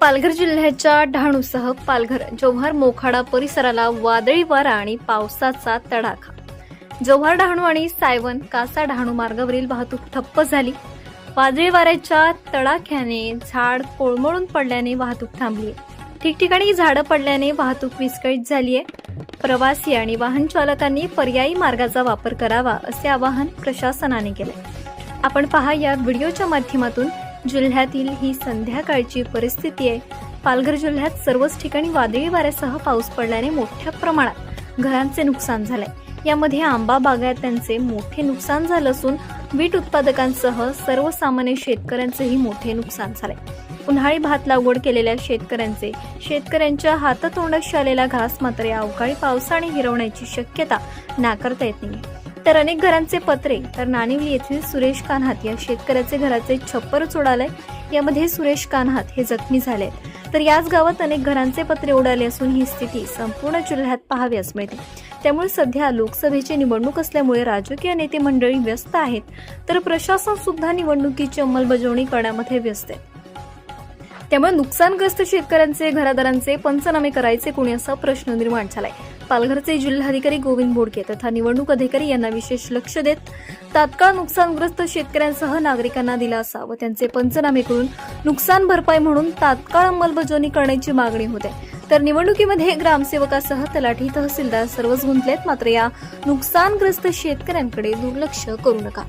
पालघर जिल्ह्याच्या डहाणूसह पालघर जव्हार मोखाडा परिसराला वादळी वारा आणि पावसाचा तडाखा. जव्हार डहाणू आणि सायवन कासा डहाणू मार्गावरील वाहतूक ठप्प झाली. वादळी वाऱ्याच्या तडाख्याने झाड कोळमळून पडल्याने वाहतूक थांबली. आहे. ठिकठिकाणी झाडं पडल्याने वाहतूक विस्कळीत झाली आहे प्रवासी आणि वाहन चालकांनी पर्यायी मार्गाचा वापर करावा असे आवाहन प्रशासनाने केले आपण पहा या व्हिडिओच्या माध्यमातून जिल्ह्यातील ही संध्याकाळची परिस्थिती आहे. पालघर जिल्ह्यात सर्वच ठिकाणी वादळी वाऱ्यासह पाऊस पडल्याने मोठ्या प्रमाणात घरांचे नुकसान झाले. यामध्ये आंबा बागायत्यांचे मोठे नुकसान झालं असून वीट उत्पादकांसह सर्वसामान्य शेतकऱ्यांचेही मोठे नुकसान झाले. उन्हाळी भात लागवड केलेल्या शेतकऱ्यांचे शेतकऱ्यांच्या हातातोंडाशी आलेला घास मात्र या अवकाळी पावसाने हिरवण्याची शक्यता नाकारता येत नाही तर अनेक घरांचे पत्रे. तर नाणिवली येथील सुरेश कान्हात या शेतकऱ्याचे घराचे छप्परच उडाले यामध्ये सुरेश कान्हात हे जखमी झाले. आहेत तर याच गावात अनेक घरांचे पत्रे उडाले असून ही स्थिती संपूर्ण जिल्ह्यात पाहाव्यास मिळते. त्यामुळे सध्या लोकसभेची निवडणूक असल्यामुळे राजकीय नेते मंडळी व्यस्त आहेत. तर प्रशासन सुद्धा निवडणुकीची अंमलबजावणी करण्यामध्ये व्यस्त आहे. त्यामुळे नुकसानग्रस्त शेतकऱ्यांचे घरादारांचे पंचनामे करायचे कोणी असा प्रश्न निर्माण झालाय. पालघरचे जिल्हाधिकारी गोविंद बोडके तथा निवडणूक अधिकारी यांना विशेष लक्ष देत तात्काळ नुकसानग्रस्त शेतकऱ्यांसह नागरिकांना दिलासा व त्यांचे पंचनामे करून नुकसान भरपाई म्हणून तात्काळ अंमलबजावणी करण्याची मागणी होते. तर निवडणुकीमध्ये ग्रामसेवकासह तलाठी तहसीलदार सर्वच गुंतलेत मात्र या नुकसानग्रस्त शेतकऱ्यांकडे दुर्लक्ष करू नका.